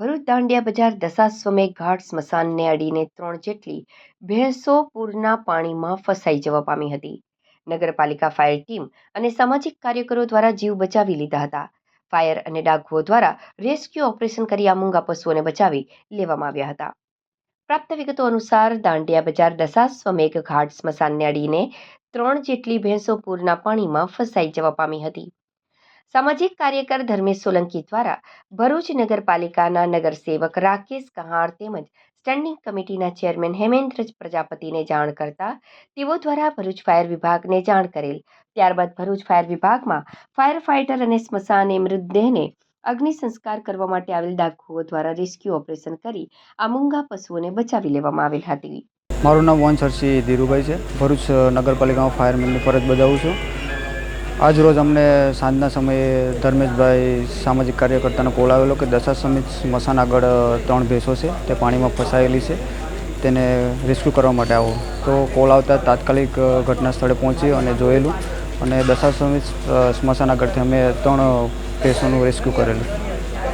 ભરૂચ દાંડિયા બજાર દશાશ્વમેઘ ઘાટ સ્મશાનને અડીને ત્રણ જેટલી ભેંસો પૂરના પાણીમાં ફસાઈ જવા પામી હતી. નગરપાલિકા ફાયર ટીમ અને સામાજિક કાર્યકરો દ્વારા જીવ બચાવી લીધા હતા. ફાયર અને ડાઘુઓ દ્વારા રેસ્ક્યુ ઓપરેશન કરી આ મૂંગા પશુઓને બચાવી લેવામાં આવ્યા હતા. પ્રાપ્ત વિગતો અનુસાર, દાંડિયા બજાર દશાશ્વમેઘ ઘાટ સ્મશાનને અડીને ત્રણ જેટલી ભેંસો પૂરના પાણીમાં ફસાઈ જવા પામી હતી. સામાજિક કાર્યકર ધર્મેશ સોલંકી દ્વારા ભરૂચ નગરપાલિકાના નગરસેવક રાકેશ કહાર તેમજ સ્ટેન્ડિંગ કમિટીના ચેરમેન હેમેન્દ્ર પ્રજાપતિને જાણ કરતા તેઓ દ્વારા ભરૂચ ફાયર વિભાગને જાણ કરેલ. ત્યારબાદ ભરૂચ ફાયર વિભાગમાં ફાયર ફાઇટર અને સ્મશાને મૃતદેહને અગ્નિ સંસ્કાર કરવા માટે આવેલ ડાકુઓ દ્વારા રેસ્ક્યુ ઓપરેશન કરી આ મૂંગા પશુઓને બચાવી લેવામાં આવેલ હતી. મારું નામ વંશહર્ષી ધીરુભાઈ છે. ભરૂચ નગરપાલિકામાં ફાયરમેનની ફરજ બજાવું છું. આજ રોજ અમને સાંજના સમયે ધર્મેશભાઈ સામાજિક કાર્યકર્તાનો કોલ આવેલો કે દશા સમિત સ્મશાન આગળ ત્રણ ભેંસો છે તે પાણીમાં ફસાયેલી છે તેને રેસ્ક્યુ કરવા માટે આવો. તો કોલ આવતા તાત્કાલિક ઘટના સ્થળે પહોંચી અને જોયેલું અને દશા અ, સ્મશાન આગળથી અમે ત્રણ ભેંસોનું રેસ્ક્યુ કરેલું.